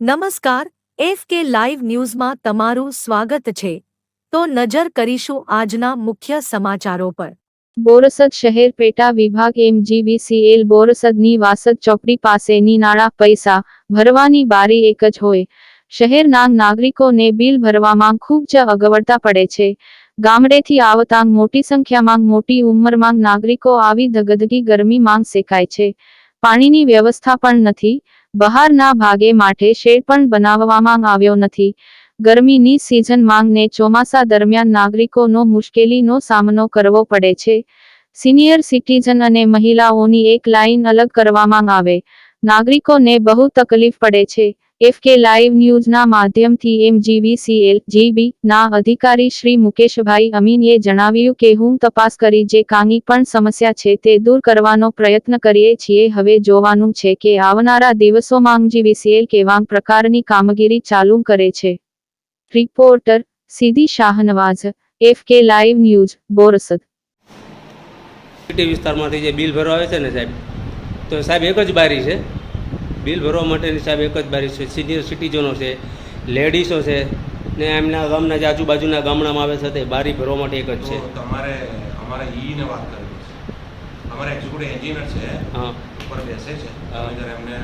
નમસ્કાર, એફ કે લાઈવ ન્યૂઝમાં તમારું સ્વાગત છે. તો નજર કરીશું આજના મુખ્ય સમાચારો પર. બોરસદ શહેર પેટા વિભાગ એમજીવીસીએલ બોરસદની વાસદ ચોકડી પાસેની નાણાં પૈસા ભરવાની બારી એક જ હોય. શહેરના નાગરિકોને બિલ ભરવામાં ખૂબ જ અગવડતા પડે છે. ગામડેથી આવતાં મોટી સંખ્યામાં મોટી ઉંમરમાં નાગરિકો આવી ધગધગી ગરમીમાં શેકાય છે. પાણીની વ્યવસ્થા પણ નથી. બહારના ભાગે માટે શેડ પણ બનાવવામાં આવ્યો નથી. ગરમીની સિઝન માંગને ચોમાસા દરમિયાન નાગરિકોનો મુશ્કેલીનો સામનો કરવો પડે છે. સિનિયર સિટીઝન અને મહિલાઓની એક લાઈન અલગ કરવામાં આવે. નાગરિકોને બહુ તકલીફ પડે છે. એફકે લાઈવ ન્યૂઝના માધ્યમથી એમજીવીસીએલ જીબી ના અધિકારી શ્રી મુકેશભાઈ અમીનએ જણાવ્યું કે હું તપાસ કરી જે કાની પણ સમસ્યા છે તે દૂર કરવાનો પ્રયત્ન કરીએ છીએ. હવે જોવાનું છે કે આવનારા દિવસોમાં એમજીવીસીએલ કેવા પ્રકારની કામગીરી ચાલુ કરે છે. રિપોર્ટર સીધી Shahnawaz FK live news Borsad. વિસ્તારમાંથી જે બિલ ભરવા આવે છે ને સાહેબ તો સાહેબ એક જ બારી છે. બિલ ભરવા માટેની સાહેબ એક જ બારી છે. સિનિયર સિટીઝનો છે લેડીઝો છે ને એમના ગામના જે આજુબાજુના ગામડામાં આવે છે તે બારી ભરવા માટે એક જ છે. તમારે અમારે ઈને વાત કરવી છે. અમારે એક્ઝિક્યુટિવ એન્જિનિયર છે હા. ઉપર બેસે છે. એમને